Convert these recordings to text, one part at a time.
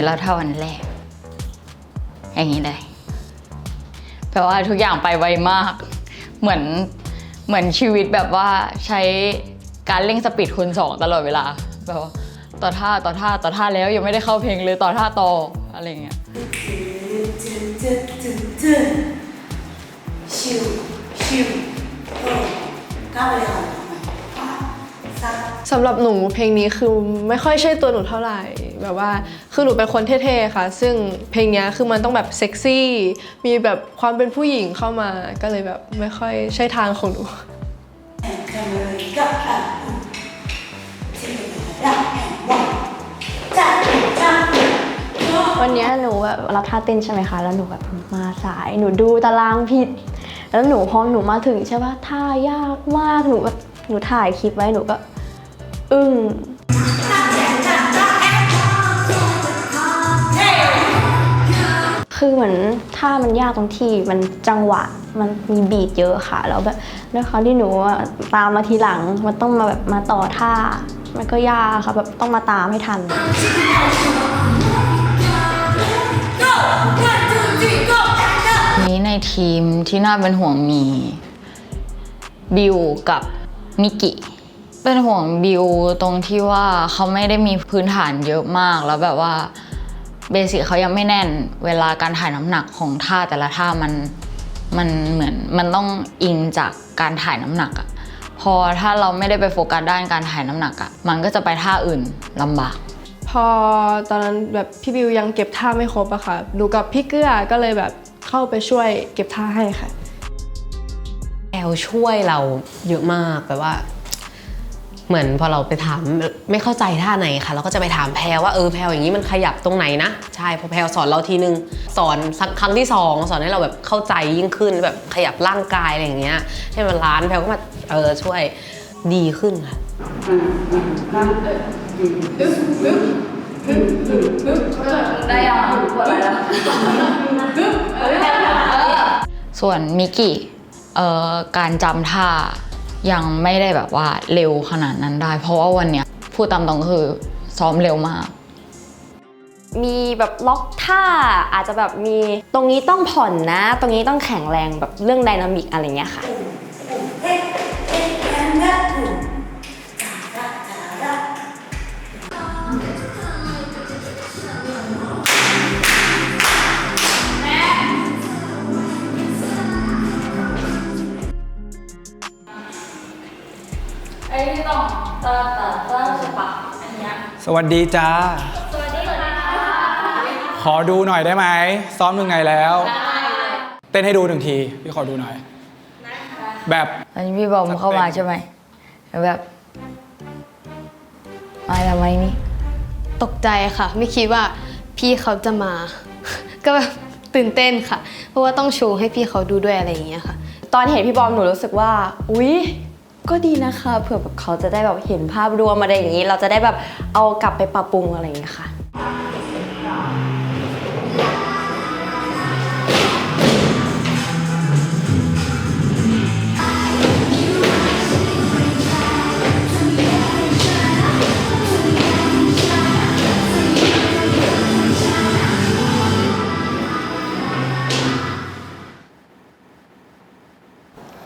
ี้แล้วเท่าวันแรก อย่างนี้เลยแปลว่าทุกอย่างไปไวมาก เหมือนเหมือนชีวิตแบบว่าใช้การเร่งสปีดคูณสองตลอดเวลาแบบว่าต่อท่าต่อท่าต่อท่าแล้วยังไม่ได้เข้าเพลงเลยต่อท่าต่ออะไรเงี้ยชิวเออก้ย สำหรับหนูเพลงนี้คือไม่ค่อยใช่ตัวหนูเท่าไหร่แบบว่าคือหนูเป็นคนเท่ๆค่ะ ซึ่งเพลงนี้คือมันต้องแบบเซ็กซี่มีแบบความเป็นผู้หญิงเข้ามาก็เลยแบบไม่ค่อยใช่ทางของหนูวันนี้หนูแบบรับท่าเต้นใช่ไหมคะ แล้วหนูแบบมาสายหนูดูตารางผิด แล้วหนูพอหนูมาถึงใช่ปะท่ายากมากหนูแบบหนูถ่ายคลิปไว้หนูก็ อึ้งคือเหมือนท่ามันยากตรงที่มันจังหวะมันมีบีทเยอะค่ะ แล้วแบบด้วยความที่หนูอะตามมาทีหลังมันต้องมาแบบมาต่อท่า มันก็ยากค่ะแบบต้องมาตามให้ทัน นี้ในทีมที่น่าเป็นห่วงมี บิวกับมิกิ เป็นห่วงบิวตรงที่ว่าเขาไม่ได้มีพื้นฐานเยอะมากแล้วแบบว่าเบสิกเขายังไม่แน่น เวลาการถ่ายน้ำหนักของท่าแต่ละท่ามันมันเหมือนมันต้องอิงจากการถ่ายน้ำหนักอะพอถ้าเราไม่ได้ไปโฟกัสด้านการถ่ายน้ำหนักอะมันก็จะไปท่าอื่นลำบาก พอตอนนั้นแบบพี่บิวยังเก็บท่าไม่ครบอะค่ะหนูกับพี่เกื้อก็เลยแบบเข้าไปช่วยเก็บท่าให้ค่ะ แอลช่วยเราเยอะมากแบบว่า เหมือนพอเราไปถามไม่เข้าใจท่าไหนค่ะ เราก็จะไปถามแพรว่าเออแพรอย่างนี้มันขยับตรงไหนนะ ใช่พอแพรสอนเราทีนึง สอนสักครั้งที่สองสอนให้เราแบบเข้าใจยิ่งขึ้นแบบขยับร่างกายอะไรอย่างเงี้ยให้มันล้านแพรก็มาเออช่วยดีขึ้นค่ะส่วนมิกิเอ่อการจำท่า ยังไม่ได้แบบว่าเร็วขนาดนั้นได้ เพราะว่าวันเนี้ยพูดตามตรงคือซ้อมเร็วมาก มีแบบล็อกท่าอาจจะแบบมีตรงนี้ต้องผ่อนนะ ตรงนี้ต้องแข็งแรงแบบเรื่องไดนามิกอะไรเงี้ยค่ะ สวัสดีจ้า สวัสดีค่ะขอดูหน่อยได้ไหม ซ้อมถึงไหนแล้ว เต้นให้ดูหนึ่งที พี่ขอดูหน่อย แบบตอนนี้พี่บอมเข้ามาใช่ไหมแล้วแบบมาทำไมนี่ ตกใจค่ะ ไม่คิดว่าพี่เขาจะมา ก็แบบตื่นเต้นค่ะ เพราะว่าต้องโชว์ให้พี่เขาดูด้วยอะไรอย่างเงี้ยค่ะ ตอนเห็นพี่บอมหนูรู้สึกว่า อุ๊ย ก็ดีนะคะเผื่อแบบเขาจะได้แบบเห็นภาพรวมอะไรอย่างนี้ เราจะได้แบบเอากลับไปปรับปรุงอะไรอย่างเงี้ค่ะ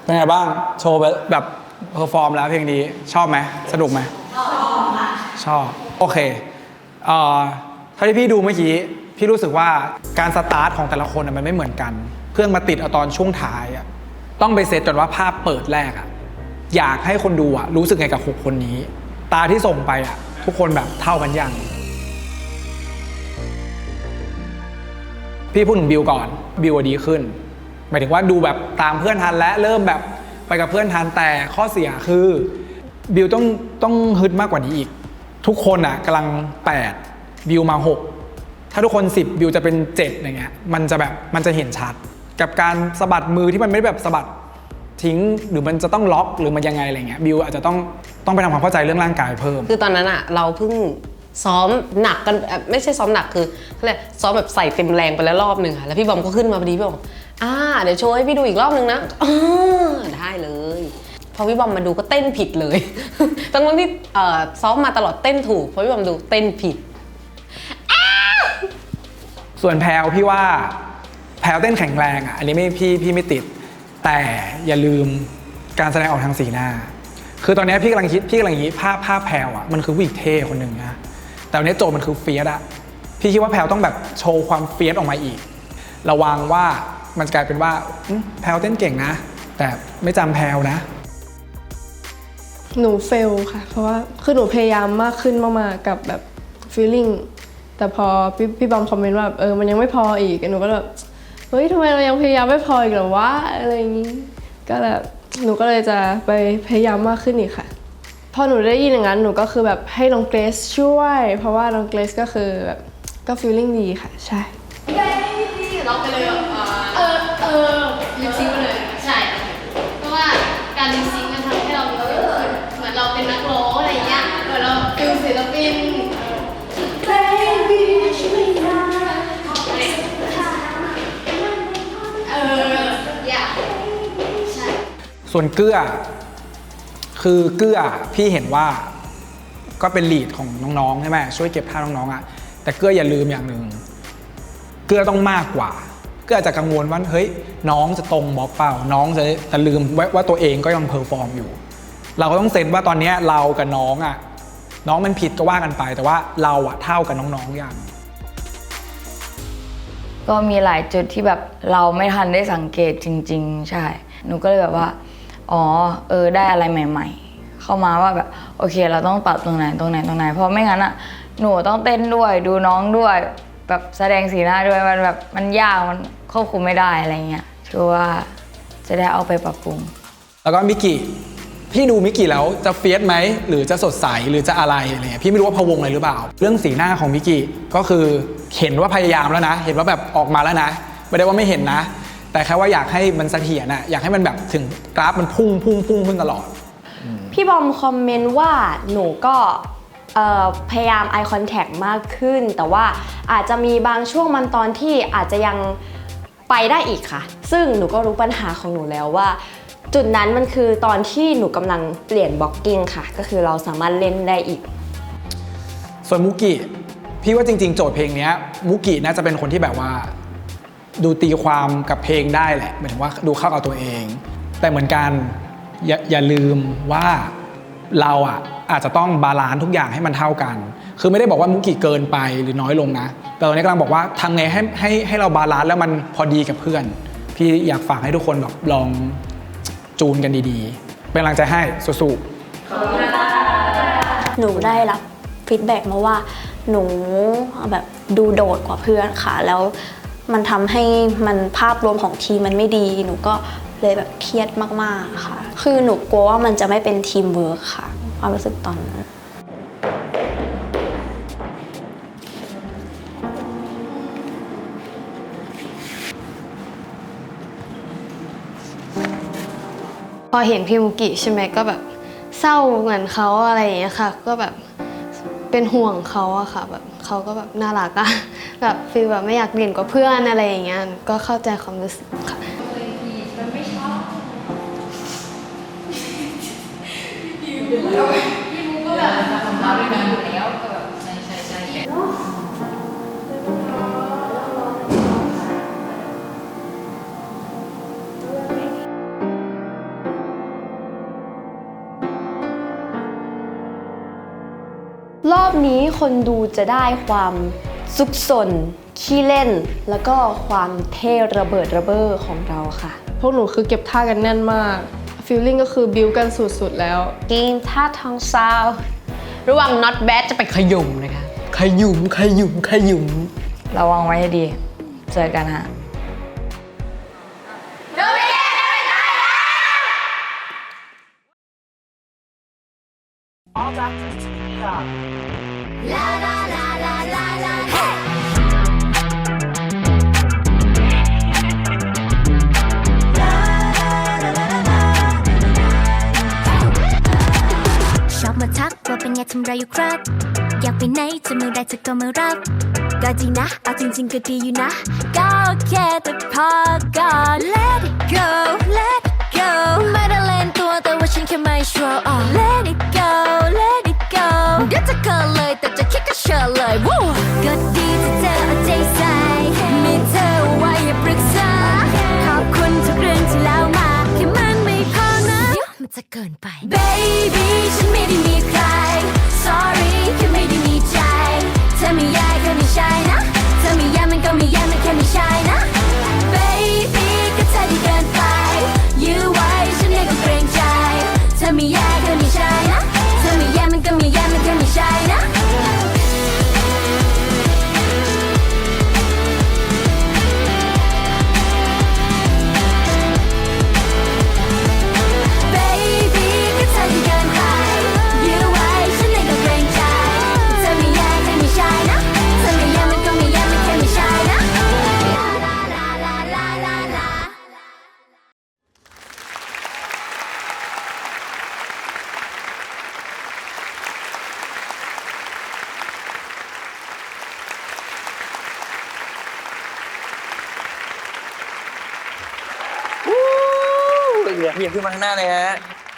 เป็นไงบ้าง โชว์แบบ เพอร์ฟอร์มแล้วเพลงนี้ชอบไหมสนุกไหมชอบชอบ โอเคเอ่อเท่าที่พี่ดูเมื่อกี้ พี่รู้สึกว่าการสตาร์ทของแต่ละคนน่ะมันไม่เหมือนกัน เพื่อนมาติดเอาตอนช่วงท้ายอะต้องไปเซตก่อนว่าภาพเปิดแรกอะอยากให้คนดูอะรู้สึกไงกับหกคนนี้ ตาที่ส่งไปอะทุกคนแบบเท่ากันยังพี่พูดถึงบิวก่อนบิวอะดีขึ้นหมายถึงว่าดูแบบตามเพื่อนทันและเริ่มแบบ ไปกับเพื่อนทันแต่ข้อเสียคือบิวต้องต้องฮึดมากกว่านี้อีก ทุกคนอะกำลัง 8 บิวมา 6 ถ้าทุกคน 10 บิวจะเป็น 7 อย่างเงี้ยมันจะแบบมันจะเห็นชัด กับการสะบัดมือที่มันไม่ได้แบบสะบัดทิ้งหรือมันจะต้องล็อกหรือมันยังไงอะไรเงี้ยบิวอาจจะต้องต้องไปทำความเข้าใจเรื่องร่างกายเพิ่ม คือตอนนั้นอะเราเพิ่งซ้อมหนักกันไม่ใช่ซ้อมหนักคือเขาเรียกซ้อมแบบใส่เต็มแรงไปแล้วรอบหนึ่งค่ะแล้วพี่บอมก็ขึ้นมาพอดีพี่บอม อ่าเดี๋ยวโชว์ให้พี่ดูอีกรอบหนึ่งนะอ่าได้เลย พอพี่บอมมาดูก็เต้นผิดเลยทั้งที่เอ่อซ้อมมาตลอดเต้นถูกพอพี่บอมดูเต้นผิดอ้าวส่วนแพลวพี่ว่าแพลวเต้นแข็งแรงอะอันนี้ไม่พี่พี่ไม่ติด แต่อย่าลืมการแสดงออกทางสีหน้า คือตอนนี้พี่กำลังคิดพี่กำลังคิดภาพภาพแพลวอะมันคือผู้หญิงเท่คนหนึ่งนะแต่วันนี้โจทย์มันคือเฟียสอะพี่คิดว่าแพลวต้องแบบโชว์ความเฟียสออกมาอีก ระวังว่า มันจะกลายเป็นว่าอืมแพลวเต้นเก่งนะ แต่ไม่จำแพลวนะ หนูเฟลค่ะ เพราะว่าคือหนูพยายามมากขึ้นมากๆกับแบบ feeling แต่พอพี่พี่บอมคอมเมนต์ว่าแบบเออมันยังไม่พออีกหนูก็แบบเฮ้ยทำไมเรายังพยายามไม่พออีกเหรอวะอะไรอย่างนี้ก็แบบหนูก็เลยจะไปพยายามมากขึ้นอีกค่ะพอหนูได้ยินอย่างนั้นหนูก็คือแบบให้น้องเกรซช่วย เพราะว่าน้องเกรซก็คือแบบก็ feeling ดีค่ะ ใช่เออเออลิปซิงค์ไปเลยใช่ เพราะว่าการลิปซิงค์มันทำให้เรามีฟิลขึ้นเหมือนเราเป็นนักร้องอะไรอย่างเงี้ยเหมือนเราฟิลศิลปินเอออยากใช่ ส่วนเกื้อคือเกื้อพี่เห็นว่าก็เป็นลีดของน้องๆใช่ไหมช่วยเก็บท่าน้องๆอะ่ะแต่เกื้ออย่าลืมอย่างหนึ่งเกื้อต้องมากกว่าเกื้อาจจะกังวลว่าเฮ้ยน้องจะตรงบล็อกเปล่า น้องจะจะลืมว่าตัวเองก็ยังเพอร์ฟอร์มอยู่ เราก็ต้องเซตว่าตอนนี้เรากับน้องอะน้องมันผิดก็ว่ากันไป แต่ว่าเราอะเท่ากับน้องๆอย่างก็มีหลายจุดที่แบบเราไม่ทันได้สังเกตจริง ๆ ใช่ หนูก็เลยแบบว่า อ๋อ เออ ได้อะไรใหม่ ๆ เข้ามาว่าแบบโอเค เราต้องปรับตรงไหนตรงไหนตรงไหน เพราะไม่งั้นอะหนูต้องเต้นด้วยดูน้องด้วย แบบแสดงสีหน้าด้วยมันแบบมันยากมันควบคุมไม่ได้อะไรเงี้ยคือว่าจะได้เอาไปปรับปรุง แล้วก็มิกกี้พี่ดูมิกกี้แล้วจะเฟียสไหมหรือจะสดใสหรือจะอะไรอะไรเงี้ยพี่ไม่รู้ว่าพะวงอะไรหรือเปล่า เรื่องสีหน้าของมิกกี้ก็คือเห็นว่าพยายามแล้วนะ เห็นว่าแบบออกมาแล้วนะ ไม่ได้ว่าไม่เห็นนะ แต่แค่ว่าอยากให้มันเสถียรนะอยากให้มันแบบถึงกราฟมันพุ่งพุ่งพุ่งขึ้นตลอด พี่บอมคอมเมนต์ว่าหนูก็เอ่อ พยายาม eye contact มากขึ้น แต่ว่าอาจจะมีบางช่วงมันตอนที่อาจจะยังไปได้อีกค่ะ ซึ่งหนูก็รู้ปัญหาของหนูแล้วว่า จุดนั้นมันคือตอนที่หนูกำลังเปลี่ยนบล็อกกิ้งค่ะ ก็คือเราสามารถเล่นได้อีก ส่วนมุกิพี่ว่าจริง ๆ โจทย์เพลงนี้มุกิน่าจะเป็นคนที่แบบว่า ดูตีความกับเพลงได้แหละหมายถึงว่าดูเข้ากับตัวเอง แต่เหมือนกันอย่าอย่าลืมว่าเราอะอาจจะต้องบาลานซ์ทุกอย่างให้มันเท่ากัน คือไม่ได้บอกว่ามุกิเกินไปหรือน้อยลงนะ แต่ตอนนี้กำลังบอกว่าทำไงให้ให้ให้เราบาลานซ์แล้วมันพอดีกับเพื่อน พี่อยากฝากให้ทุกคนแบบลองจูนกันดีๆ เป็นกำลังใจให้สู้ๆหนูได้รับฟีดแบ็กมาว่าหนูแบบดูโดดกว่าเพื่อนค่ะ แล้วมันทำให้มันภาพรวมของทีมมันไม่ดี หนูก็เลยแบบเครียดมากๆค่ะ คือหนูกลัวว่ามันจะไม่เป็นทีมเวิร์คค่ะ ความรู้สึกตอนนั้นพอเห็นพี่มุกิใช่ไหมก็แบบเศร้าเหมือนเขาอะไรอย่างเงี้ยค่ะ ก็แบบเป็นห่วงเขาอะค่ะแบบเขาก็แบบน่ารักอะแบบฟีลแบบไม่อยากเด่นกว่าเพื่อนอะไรอย่างเงี้ยก็เข้าใจความรู้สึกค่ะ รอบนี้คนดูจะได้ความซุกซนขี้เล่น แล้วก็ความเท่ระเบิดระเบ้อของเราค่ะ พวกหนูคือเก็บท่ากันแน่นมาก feeling ก็คือบิวกันสุดๆแล้วกินท่าทองซาว ระหว่าง not bad จะไปขยุ่มนะคะ ขยุ่มขยุ่มขยุ่มระวังไว้ให้ดี เจอกันฮะช ทำไรอยู่ครับ อยากไปไหนจะเมื่อไรจะก็มารับ ก็ดีนะ เอาจริงๆก็ดีอยู่นะ ก็แค่แต่พอก่อน let it go let it go ไม่ได้เล่นตัวแต่ว่าฉันแค่ไม่ชัวร์ oh let it go let it go เดี๋ยวจะเคยเลยแต่จะคิดก็เชื่อเลย woo ก็ดีที่เธอเอาใจใส่มีเธอไว้อย่าปรึกษา ขอบคุณทุกเรื่องที่เล่ามาแค่มันไม่พอนะเดี๋ยวมันจะเกินไป baby ฉันไม่ได้มีใคร Sorry แค่ไม่ได้มีใจเธอไม่แย่ก็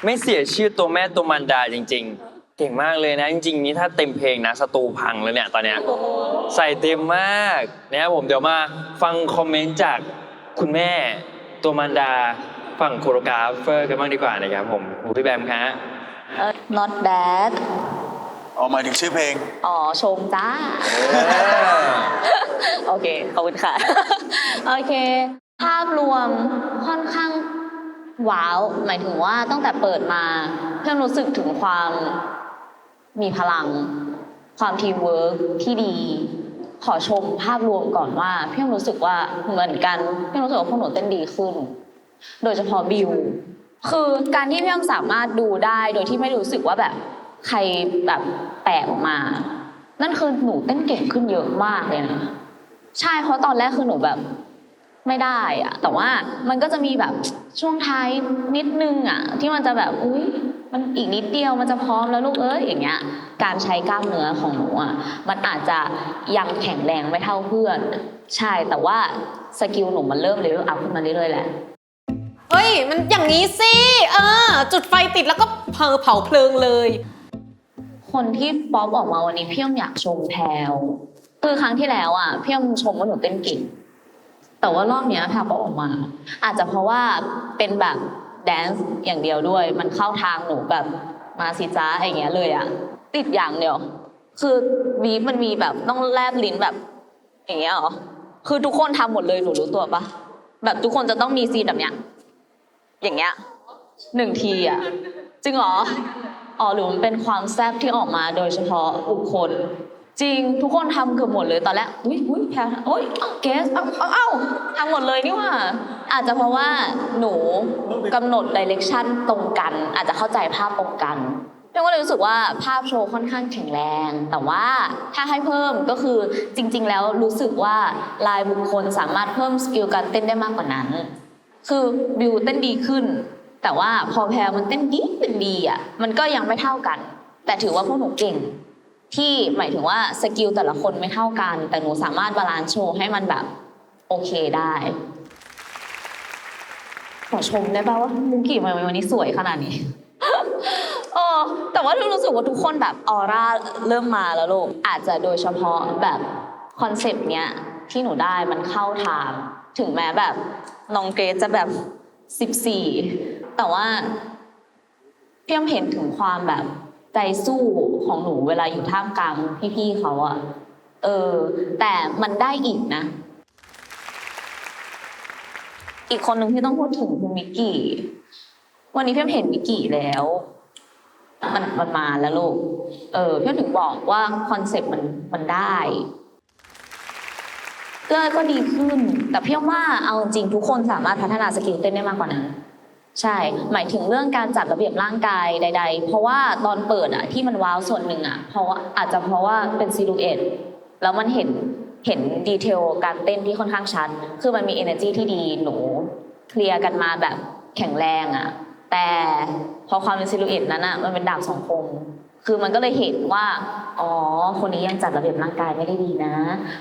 ไม่เสียชื่อตัวแม่ตัวมันดาจริง ๆ เก่งมากเลยนะ จริง ๆ นี้ถ้าเต็มเพลงนะสตูพังแล้วเนี่ยตอนเนี้ยใส่เต็มมากนะครับผมเดี๋ยวมาฟังคอมเมนต์จากคุณแม่ตัวมันดาฝั่งโคโรกราฟเฟอร์กันบ้างดีกว่านะครับผมพี่แบมครับเออ not bad ออกหมายถึงชื่อเพลง อ๋อ ชมจ้า โอเค ขอบคุณค่ะ โอเค ภาพรวมค่อนข้าง ว้าว หมายถึงว่าตั้งแต่เปิดมาเพื่อนรู้สึกถึงความมีพลัง ความทีมเวิร์กที่ดี ขอชมภาพรวมก่อนว่า เพี่ยงรู้สึกว่าเหมือนกัน เพี่ยงรู้สึกว่าพวกหนูเต้นดีขึ้น โดยเฉพาะบิวคือการที่พี่ยงสามารถดูได้โดยที่ไม่รู้สึกว่าแบบใครแบบแปลกออกมา นั่นคือหนูเต้นเก่งขึ้นเยอะมากเลยนะ ใช่เพราะตอนแรกคือหนูแบบ ไม่ได้อะแต่ว่ามันก็จะมีแบบช่วงท้ายนิดนึงอะที่มันจะแบบอุ้ยมันอีกนิดเดียวมันจะพร้อมแล้วลูกเอ้ยอย่างเงี้ย การใช้กล้ามเนื้อของหนูอะมันอาจจะยังแข็งแรงไม่เท่าเพื่อน ใช่แต่ว่าสกิลหนูมันเริ่มเลเวลอัพขึ้นมาเรื่อยๆแหละเฮ้ย มันอย่างนี้สิ เออ จุดไฟติดแล้วก็เผาเผาเพลิงเลย คนที่ป๊อปออกมาวันนี้พี่ยมอยากชมแพลวคือครั้งที่แล้วอะพี่ยมชมว่าหนูเต้นเก่ง แต่ว่ารอบเนี้ยแพลวป๊อออกมา อาจจะเพราะว่าเป็นแบบแดนซ์อย่างเดียวด้วย มันเข้าทางหนูแบบมาสิจ้าอย่างเงี้ยเลยอะติดอย่างเดียว คือวีฟมันมีแบบต้องแลบลิ้นแบบ อย่างเงี้ยเหรอคือทุกคนทำหมดเลยหนูรู้ตัวปะแบบทุกคนจะต้องมีซีนแบบเนี้ยอย่างเงี้ยหนึ่งทีอะจริงเหรออ๋อหรือมันเป็นความแซ่บที่ออกมาโดยเฉพาะบุคคล จริงทุกคนทำเกือบหมดเลยตอนแรกอุ้ยอุ้ยแพลโอ้ยเอ้าเกสเอ้าเอ้าเอ้าทำหมดเลยนี่หว่า อาจจะเพราะว่าหนูกำหนดดิเรกชันตรงกัน อาจจะเข้าใจภาพตรงกันเพียงก็เลยรู้สึกว่าภาพโชว์ค่อนข้างแข็งแรง แต่ว่าถ้าให้เพิ่มก็คือจริง ๆ แล้วรู้สึกว่าลายบุคคลสามารถเพิ่มสกิลการเต้นได้มากกว่านั้น คือบิวเต้นดีขึ้น แต่ว่าพอแพรมันเต้นดีเป็นดีอะมันก็ยังไม่เท่ากัน แต่ถือว่าพวกหนูเก่ง ที่หมายถึงว่าสกิลแต่ละคนไม่เท่ากัน แต่หนูสามารถบาลานซ์โชว์ให้มันแบบโอเคได้ ขอชมได้ป่าวว่ามุกี่มาวันนี้สวยขนาดนี้เออแต่ว่ารู้สึกว่าทุกคนแบบออร่าเริ่มมาแล้วลูกอาจจะโดยเฉพาะแบบคอนเซปต์เนี้ยที่หนูได้มันเข้าทาง ถึงแม้แบบน้องเกรซจะแบบสิบสี่แต่ว่าพี่ยมเห็นถึงความแบบ ใจสู้ของหนูเวลาอยู่ท่ามกลางพี่ๆเขาอะเออ แต่มันได้อีกนะ อีกคนหนึ่งที่ต้องพูดถึงคือมิกกี้ วันนี้เพี่ยมเห็นมิกกี้แล้ว มันมันมาแล้วลูก เออ เพี่ยมถึงบอกว่าคอนเซ็ปต์มันมันได้ก็ก็ดีขึ้น แต่เพี่ยมว่าเอาจริงทุกคนสามารถพัฒนาสกิลเต้นได้มากกว่านั้น ใช่ หมายถึงเรื่องการจัดระเบียบร่างกายใด ๆ เพราะว่าตอนเปิดอะที่มันว้าวส่วนหนึ่งอะเพราะว่าอาจจะเพราะว่าเป็นซิลูเอตแล้วมันเห็นเห็นดีเทลการเต้นที่ค่อนข้างชัด คือมันมี energy ที่ดีหนูเคลียร์กันมาแบบแข็งแรงอะแต่พอความเป็นซิลูเอตนั้นอะมันเป็นดาบสองคมคือมันก็เลยเห็นว่า อ๋อ คนนี้ยังจัดระเบียบร่างกายไม่ได้ดีนะ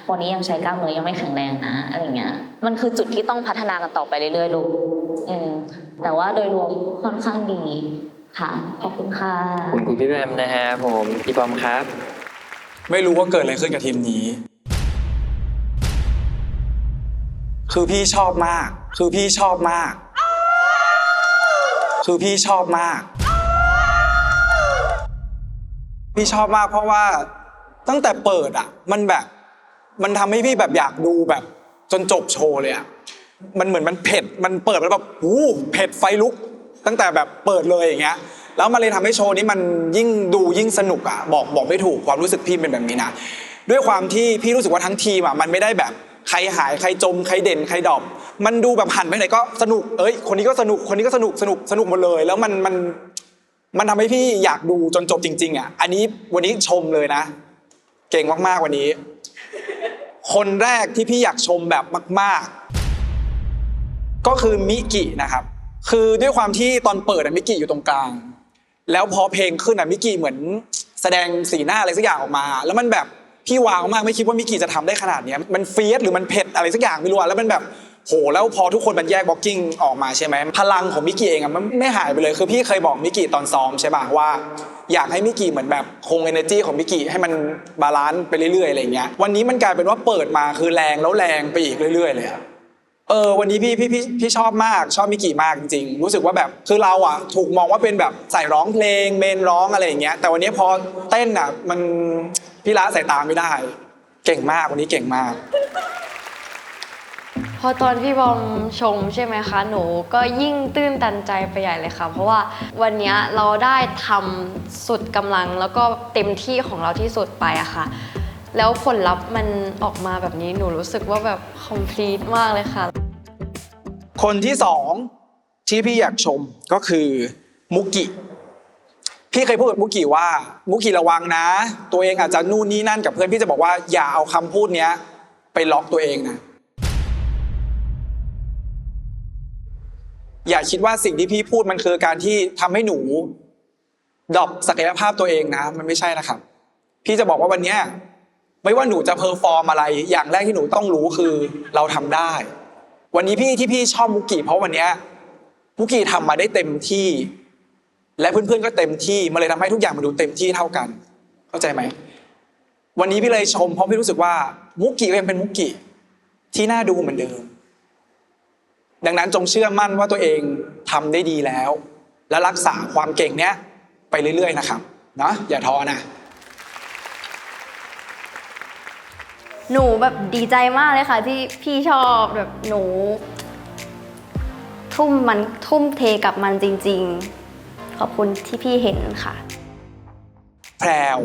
คนนี้ยังใช้กล้ามเนื้อยังไม่แข็งแรงนะ อะไรเงี้ย มันคือจุดที่ต้องพัฒนากันต่อไปเรื่อยๆลูก อืมแต่ว่าโดยรวมค่อนข้างดีค่ะ ขอบคุณค่ะขอบคุณคุณพี่แบมนะฮะผมพี่บอมครับ ไม่รู้ว่าเกิดอะไรขึ้นกับทีมนี้ คือพี่ชอบมาก คือพี่ชอบมาก คือพี่ชอบมาก พี่ชอบมากเพราะว่าตั้งแต่เปิดอะ มันแบบ มันทำให้พี่แบบอยากดูแบบ จนจบโชว์เลยอะ มันเหมือนมันเผ็ด มันเปิดแล้วแบบอู้เผ็ดไฟลุก ตั้งแต่แบบเปิดเลยอย่างเงี้ย แล้วมันเลยทำให้โชว์นี้มันยิ่งดูยิ่งสนุกอะ บอกบอกไม่ถูกความรู้สึกพี่เป็นแบบนี้นะ ด้วยความที่พี่รู้สึกว่าทั้งทีมอะมันไม่ได้แบบใครหายใครจมใครเด่นใครดอปมันดูแบบหันไปไหนก็สนุก เอ้ย คนนี้ก็สนุก คนนี้ก็สนุก สนุก สนุกหมดเลย แล้วมันมันมันทำให้พี่อยากดูจนจบจริง ๆ อะ อันนี้วันนี้ชมเลยนะ เก่งมากๆวันนี้ คนแรกที่พี่อยากชมแบบมาก ๆ ก็คือมิกินะครับ คือด้วยความที่ตอนเปิดอะมิกิอยู่ตรงกลาง แล้วพอเพลงขึ้นอะมิกิเหมือนแสดงสีหน้าอะไรสักอย่างออกมา แล้วมันแบบพี่วาวมากไม่คิดว่ามิกิจะทำได้ขนาดนี้มันเฟียสหรือมันเผ็ดอะไรสักอย่างไม่รู้อะแล้วมันแบบโหแล้วพอทุกคนมันแยกบ็อกกิ้งออกมาใช่ไหมพลังของมิกิเองอะมันไม่หายไปเลยคือพี่เคยบอกมิกิตอนซ้อมใช่ป่ะว่า อยากให้มิกิเหมือนแบบคง energy ของมิกิให้มันบาลานซ์ไปเรื่อยๆอะไรเงี้ยวันนี้มันกลายเป็นว่าเปิดมาคือแรงแล้วแรงไปอีกเรื่อยๆเลยอะ เออวันนี้พี่พี่พี่พี่ชอบมากชอบมิกิมากจริงๆรู้สึกว่าแบบคือเราอะถูกมองว่าเป็นแบบใส่ร้องเพลงเมนร้องอะไรอย่างเงี้ยแต่วันนี้พอเต้นอะมันพี่ละสายตาไม่ได้ เก่งมากวันนี้เก่งมาก พอตอนพี่บอมชมใช่ไหมคะ หนูก็ยิ่งตื้นตันใจไปใหญ่เลยค่ะ เพราะว่าวันเนี้ยเราได้ทำสุดกำลังแล้วก็เต็มที่ของเราที่สุดไปอะค่ะ แล้วผลลัพธ์มันออกมาแบบนี้หนูรู้สึกว่าแบบ complete มากเลยค่ะ คนที่สองที่พี่อยากชมก็คือมุกิ พี่เคยพูดกับมุกิว่ามุกิระวังนะ ตัวเองอาจจะนู่นนี่นั่นกับเพื่อนพี่จะบอกว่าอย่าเอาคำพูดเนี้ยไปล็อกตัวเองนะ อย่าคิดว่าสิ่งที่พี่พูดมันคือการที่ทำให้หนูดรอปศักยภาพตัวเองนะ มันไม่ใช่นะครับ พี่จะบอกว่าวันเนี้ยไม่ว่าหนูจะเพอร์ฟอร์มอะไร อย่างแรกที่หนูต้องรู้คือเราทำได้ วันนี้พี่ที่พี่ชอบมุกิเพราะวันนี้มุกิทำมาได้เต็มที่ และเพื่อนๆก็เต็มที่มันเลยทำให้ทุกอย่างมันดูเต็มที่เท่ากัน เข้าใจไหมวันนี้พี่เลยชมเพราะพี่รู้สึกว่ามุกิก็ยังเป็นมุกิที่น่าดูเหมือนเดิม ดังนั้นจงเชื่อมั่นว่าตัวเองทำได้ดีแล้ว และรักษาความเก่งเนี้ยไปเรื่อย ๆ นะครับนะอย่าท้อนะ หนูแบบดีใจมากเลยค่ะ ที่พี่ชอบแบบหนู ทุ่มมันทุ่มเทกับมันจริง ๆ ขอบคุณที่พี่เห็นค่ะ แพรว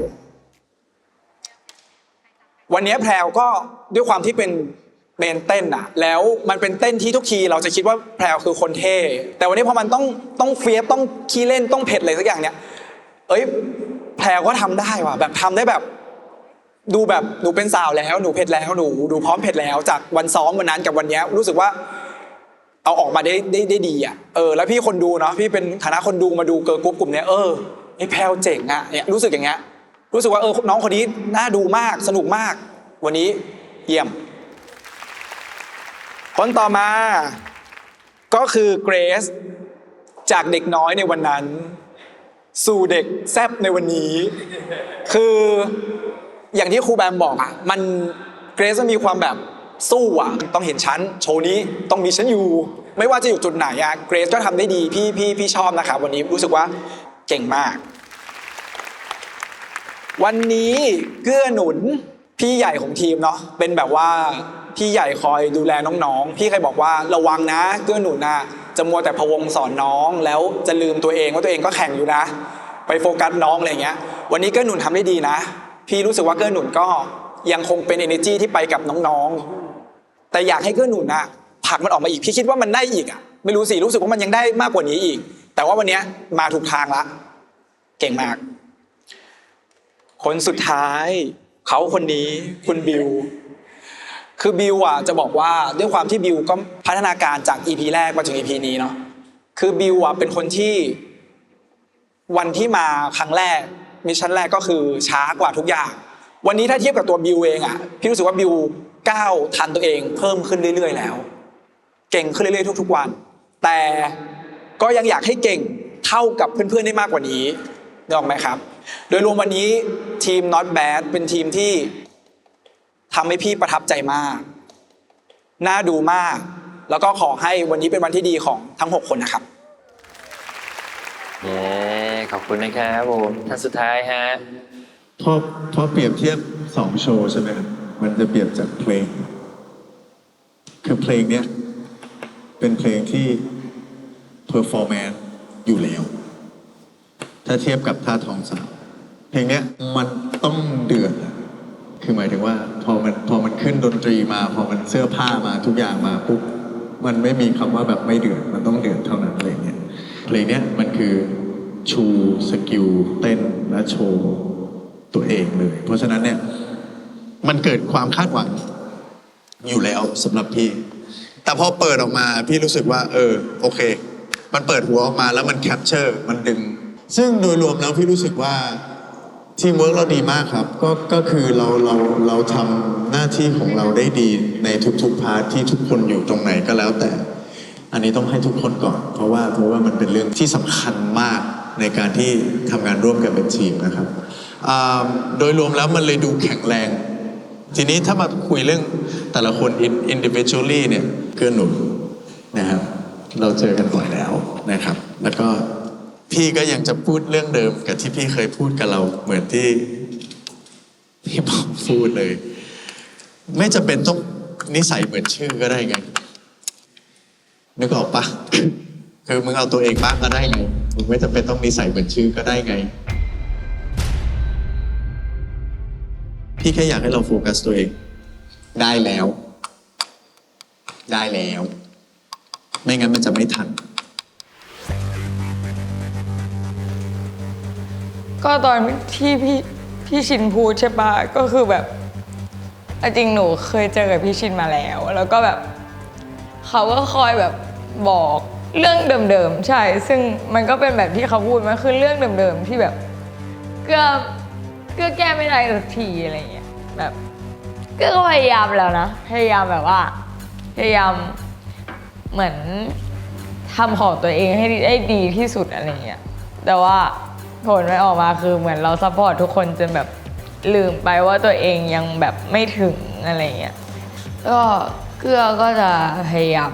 วันนี้แพรวก็ด้วยความที่เป็นเมนเต้นอะแล้วมันเป็นเต้นที่ทุกทีเราจะคิดว่าแพรวคือคนเท่แต่วันนี้พอมันต้องต้องเฟียสต้องขี้เล่นต้องเผ็ดอะไรสักอย่างเนี้ยเอ้ยแพรวก็ทำได้ว่ะแบบทำได้แบบ ดูแบบหนูเป็นสาวแล้วหนูเผ็ดแล้วหนูดูพร้อมเผ็ดแล้ว จากวันซ้อมวันนั้นกับวันนี้รู้สึกว่า เอาออกมาได้ได้ได้ดีอะเออแล้วพี่คนดูเนาะพี่เป็นฐานะคนดูมาดูเกิร์ลกรุ๊ปกลุ่มเนี้ยเออไอ้แพลวเจ๋งอะเนี่ยรู้สึกอย่างเงี้ยรู้สึกว่าเออน้องคนนี้น่าดูมากสนุกมาก วันนี้เยี่ยม คนต่อมา ก็คือเกรซจากเด็กน้อยในวันนั้น สู่เด็กแซบในวันนี้ คือ อย่างที่ครูแบมบอกอะมันเกรซมันมีความแบบสู้อะต้องเห็นฉันโชว์นี้ต้องมีฉันอยู่ ไม่ว่าจะอยู่จุดไหนอะเกรซก็ทำได้ดีพี่พี่พี่ชอบนะครับวันนี้รู้สึกว่าเก่งมาก วันนี้เกื้อหนุนพี่ใหญ่ของทีมเนาะเป็นแบบว่าพี่ใหญ่คอยดูแลน้องๆ พี่เคยบอกว่าระวังนะ เกื้อหนุนนะจะมัวแต่พวงสอนน้องแล้วจะลืมตัวเองว่าตัวเองก็แข่งอยู่นะ ไปโฟกัสน้องอะไรเงี้ย วันนี้เกื้อหนุนทำได้ดีนะ พี่รู้สึกว่าเกื้อหนุนก็ยังคงเป็น energy ที่ไปกับน้องๆ แต่อยากให้เกื้อหนุนอะผลักมันออกมาอีกพี่คิดว่ามันได้อีกอะไม่รู้สิรู้สึกว่ามันยังได้มากกว่านี้อีก แต่ว่าวันนี้มาถูกทางละ เก่งมาก คนสุดท้าย เขาคนนี้คุณบิวคือบิวอะจะบอกว่าด้วยความที่บิวก็พัฒนาการจาก EP แรกมาถึง EP นี้เนาะคือบิวอะเป็นคนที่วันที่มาครั้งแรก มิชชั่นแรกก็คือช้ากว่าทุกอย่าง วันนี้ถ้าเทียบกับตัวบิวเองอะพี่รู้สึกว่าบิวก้าวทันตัวเองเพิ่มขึ้นเรื่อยๆแล้ว เก่งขึ้นเรื่อยๆทุก ๆวัน แต่ก็ยังอยากให้เก่งเท่ากับเพื่อนๆได้มากกว่านี้นึกออกไหมครับ โดยรวมวันนี้ทีม not bad เป็นทีมที่ทำให้พี่ประทับใจมาก น่าดูมาก แล้วก็ขอให้วันนี้เป็นวันที่ดีของทั้ง 6 คนนะครับ ขอบคุณนะครับผมท่านสุดท้ายฮะพอพอเปรียบเทียบสองโชว์ใช่ไหมครับมันจะเปรียบจากเพลง คือเพลงเนี้ยเป็นเพลงที่เพอร์ฟอร์แมนซ์อยู่แล้ว ถ้าเทียบกับท่าทองสาวเพลงเนี้ยมันต้องเดือดอะคือหมายถึงว่าพอมันพอมันขึ้นดนตรีมา พอมันเสื้อผ้ามาทุกอย่างมาปุ๊บมันไม่มีคำว่าแบบไม่เดือดมันต้องเดือดเท่านั้นอะไรเงี้ยเพลงเนี้ยมันคือ ชูสกิลเต้นและโชว์ตัวเองเลย เพราะฉะนั้นเนี่ยมันเกิดความคาดหวังอยู่แล้วสำหรับพี่ แต่พอเปิดออกมาพี่รู้สึกว่า เออ โอเค มันเปิดหัวออกมาแล้วมันแคปเจอร์มันดึง ซึ่งโดยรวมแล้วพี่รู้สึกว่าทีมเวิร์กเราดีมากครับ ก็ก็คือเราเราเราทำหน้าที่ของเราได้ดีในทุกๆพาร์ทที่ทุกคนอยู่ตรงไหนก็แล้วแต่ อันนี้ต้องให้ทุกคนก่อน เพราะว่าเพราะว่ามันเป็นเรื่องที่สำคัญมาก ในการที่ทำงานร่วมกันเป็นทีมนะครับโดยรวมแล้วมันเลยดูแข็งแรง ทีนี้ถ้ามาคุยเรื่องแต่ละคน individually เนี่ยเกื้อหนุนนะครับ เราเจอกันบ่อยแล้วนะครับ แล้วก็พี่ก็ยังจะพูดเรื่องเดิมกับที่พี่เคยพูดกับเราเหมือนที่พี่บอกพูดเลย ไม่จะเป็นต้องนิสัยเหมือนชื่อก็ได้ไงนึกออกปะคือมึงเอาตัวเองบ้างก็ได้ไง มึงไม่จำเป็นต้องนิสัยเหมือนชื่อก็ได้ไง พี่แค่อยากให้เราโฟกัสตัวเอง ได้แล้ว ได้แล้ว ไม่งั้นมันจะไม่ทัน ก็ตอนที่พี่พี่ชินพูดใช่ปะก็คือแบบจริงหนูเคยเจอกับพี่ชินมาแล้ว แล้วก็แบบ เขาก็คอยแบบบอก เรื่องเดิมๆ ใช่ ซึ่งมันก็เป็นแบบที่เขาพูดมันคือเรื่องเดิมๆ ที่แบบเกือบเกือบแก้ไม่ได้สักทีอะไรเงี้ยแบบเกือบก็พยายามแล้วนะ พยายามแบบว่า พยายามเหมือนทำของตัวเองให้ได้ดีที่สุดอะไรเงี้ยแต่ว่าผลไม่ออกมาคือเหมือนเราซัพพอร์ตทุกคนจนแบบลืมไปว่าตัวเองยังแบบไม่ถึงอะไรเงี้ยก็เกื้อก็จะพยายาม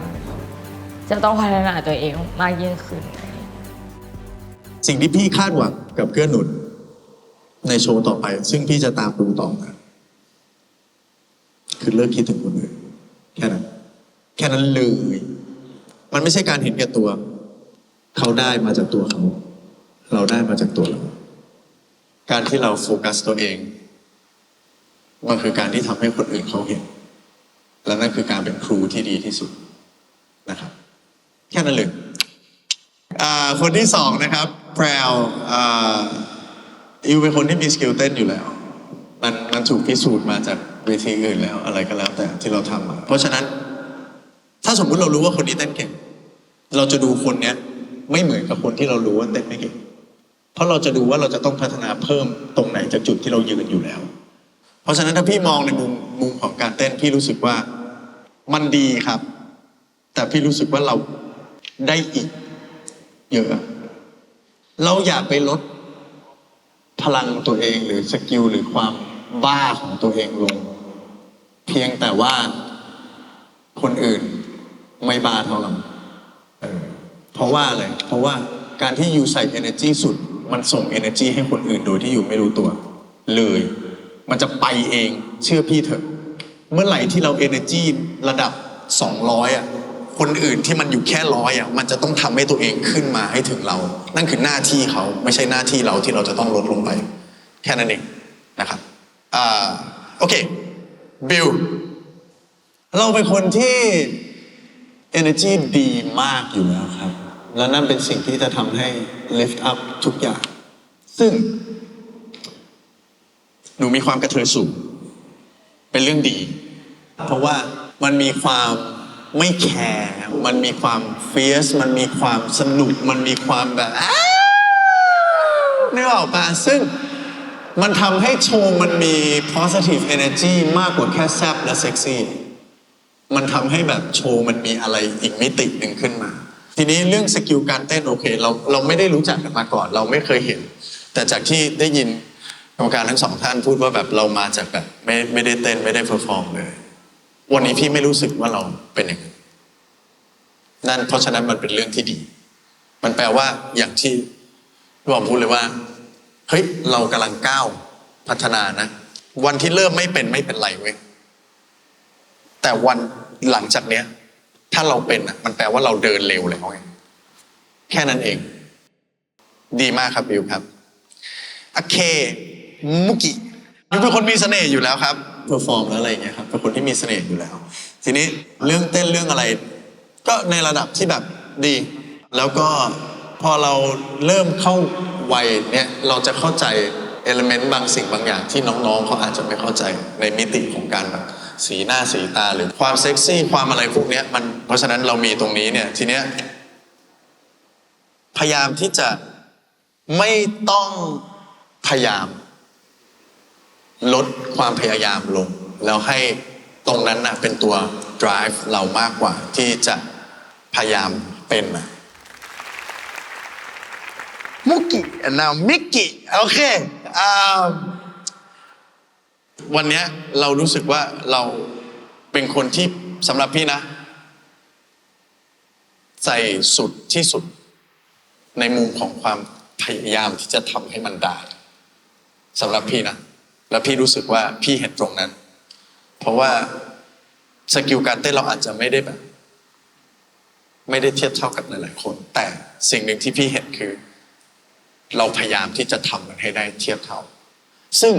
จะต้องพัฒนาตัวเองมากยิ่งขึ้น สิ่งที่พี่คาดหวังกับเกื้อหนุนในโชว์ต่อไป ซึ่งพี่จะตามดูต่อมาคือเลิกคิดถึงคนอื่นแค่นั้น แค่นั้นเลย มันไม่ใช่การเห็นแก่ตัว เขาได้มาจากตัวเขา เราได้มาจากตัวเรา การที่เราโฟกัสตัวเองมันคือการที่ทำให้คนอื่นเขาเห็น และนั่นคือการเป็นครูที่ดีที่สุดนะครับ แค่นั้นเลยอ่าคนที่สองนะครับแพรวอ่าอิวเป็นคนที่มีสกิลเต้นอยู่แล้ว มันมันถูกพิสูจน์มาจากเวทีอื่นแล้วอะไรก็แล้วแต่ที่เราทำมาเพราะฉะนั้น ถ้าสมมุติเรารู้ว่าคนนี้เต้นเก่ง เราจะดูคนเนี้ย ไม่เหมือนกับคนที่เรารู้ว่าเต้นไม่เก่ง เพราะเราจะดูว่าเราจะต้องพัฒนาเพิ่มตรงไหนจากจุดที่เรายืนอยู่แล้ว เพราะฉะนั้นถ้าพี่มองในมุมมุมของการเต้นพี่รู้สึกว่ามันดีครับ แต่พี่รู้สึกว่าเรา ได้อีก เยอะ เราอย่าไปลดพลังตัวเองหรือสกิลหรือความบ้าของตัวเองลง เพียงแต่ว่าคนอื่นไม่บ้าเท่าเราเออเพราะว่าอะไรเพราะว่าการที่อยู่ใส่ energy สุด มันส่ง energy ให้คนอื่นโดยที่อยู่ไม่รู้ตัว เลย มันจะไปเองเชื่อพี่เถอะ เมื่อไหร่ที่เรา energy ระดับ 200อะ คนอื่นที่มันอยู่แค่ร้อยอะมันจะต้องทำให้ตัวเองขึ้นมาให้ถึงเรา นั่นคือหน้าที่เขาไม่ใช่หน้าที่เราที่เราจะต้องลดลงไป แค่นั้นเองนะครับอ่าโอเคบิลเราเป็นคนที่ energy ดีมากอยู่แล้วครับ และนั่นเป็นสิ่งที่จะทำให้ lift up ทุกอย่าง ซึ่ง หนูมีความกระเทยสูง เป็นเรื่องดี เพราะว่ามันมีความ ไม่แคร์มันมีความเฟียสมันมีความสนุก มันมีความแบบอ้าวนึกออกปะซึ่งมันทำให้โชว์มันมี positive energy มากกว่าแค่แซบและเซ็กซี่ มันทำให้แบบโชว์มันมีอะไรอีกมิติหนึ่งขึ้นมา ทีนี้เรื่องสกิลการเต้นโอเค เราเราไม่ได้รู้จักกันมาก่อน เราไม่เคยเห็น แต่จากที่ได้ยินกรรมการทั้งสองท่านพูดว่าแบบเรามาจากแบบไม่ไม่ได้เต้นไม่ได้เพอร์ฟอร์มเลย วันนี้พี่ไม่รู้สึกว่าเราเป็นอย่างนั้นนั่นเพราะฉะนั้นมันเป็นเรื่องที่ดี มันแปลว่าอย่างที่บอมพูดเลยว่า เฮ้ย เรากำลังก้าวพัฒนานะ วันที่เริ่มไม่เป็นไม่เป็นไรเว้ย แต่วันหลังจากเนี้ย ถ้าเราเป็นอะ มันแปลว่าเราเดินเร็วแล้วไงแค่นั้นเอง ดีมากครับบิวครับ โอเค มุกิบิวเป็นคนมีเสน่ห์อยู่แล้วครับ เพอร์ฟอร์มแล้วอะไรอย่างเงี้ยครับเป็นคนที่มีเสน่ห์อยู่แล้ว ทีนี้เรื่องเต้นเรื่องอะไร ก็ในระดับที่แบบดี แล้วก็พอเราเริ่มเข้าวัยเนี่ยเราจะเข้าใจเอลเมนต์บางสิ่งบางอย่างที่น้องๆเขาอาจจะไม่เข้าใจในมิติของการแบบสีหน้าสีตาหรือความเซ็กซี่ความอะไรพวกเนี้ยมันเพราะฉะนั้นเรามีตรงนี้เนี่ยทีเนี้ยพยายามที่จะไม่ต้องพยายาม ลดความพยายามลง แล้วให้ตรงนั้นนะเป็นตัว drive เรามากกว่าที่จะพยายามเป็นนะมุกินามิกิโอเคอ่าวันเนี้ยเรารู้สึกว่าเราเป็นคนที่สำหรับพี่นะ ใส่สุดที่สุด ในมุมของความพยายามที่จะทำให้มันได้สำหรับพี่นะ แล้วพี่รู้สึกว่าพี่เห็นตรงนั้น เพราะว่าสกิลการเต้นเราอาจจะไม่ได้แบบ ไม่ได้เทียบเท่ากับหลายๆคน แต่สิ่งหนึ่งที่พี่เห็นคือ เราพยายามที่จะทำมันให้ได้เทียบเท่า ซึ่ง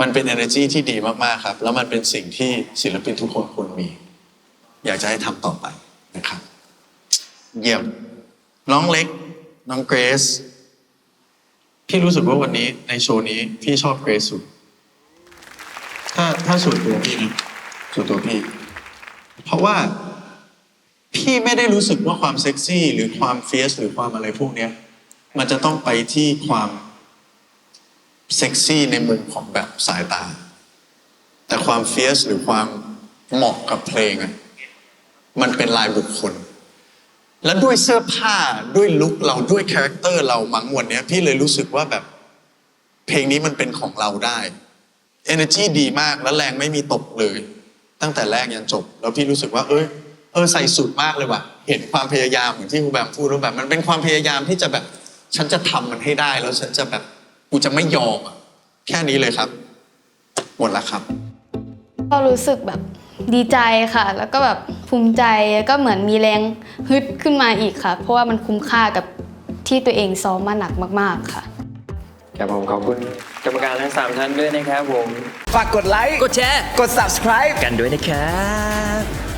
มันเป็น energy ที่ดีมากๆครับ แล้วมันเป็นสิ่งที่ศิลปินทุกคนควรมี อยากจะให้ทำต่อไปนะครับ เยี่ยม น้องเล็ก น้องเกรซพี่รู้สึกว่าวันนี้ในโชว์นี้พี่ชอบเกรซสุด ถ้าถ้าส่วนตัวพี่นะส่วนตัวพี่ เพราะว่าพี่ไม่ได้รู้สึกว่าความเซ็กซี่ หรือความเฟียสหรือความอะไรพวกเนี้ย มันจะต้องไปที่ความเซ็กซี่ในมุมของแบบสายตา แต่ความเฟียสหรือความเหมาะกับเพลงอะมันเป็นลายบุคคล และด้วยเสื้อผ้าด้วยลุคเราด้วยคาแรคเตอร์เรามั้งวันเนี้ยพี่เลยรู้สึกว่าแบบ เพลงนี้มันเป็นของเราได้ energy ดีมากและแรงไม่มีตกเลย ตั้งแต่แรกยันจบ แล้วพี่รู้สึกว่า เอ้ยเออใส่สุดมากเลยว่ะ เห็นความพยายามเหมือนที่ครูแบมพูดว่าแบบ มันเป็นความพยายามที่จะแบบ ฉันจะทำมันให้ได้แล้วฉันจะแบบกูจะไม่ยอมอะแค่นี้เลยครับ หมดแล้วครับ ก็รู้สึกแบบดีใจค่ะ แล้วก็แบบภูมิใจแล้วก็เหมือนมีแรงฮึดขึ้นมาอีกค่ะ เพราะว่ามันคุ้มค่ากับที่ตัวเองซ้อมมาหนักมาก ๆค่ะ ครับผมขอบคุณกรรมการทั้งสามท่านด้วยนะครับผม ฝากกดไลค์ กดแชร์ กด subscribe กันด้วยนะครับ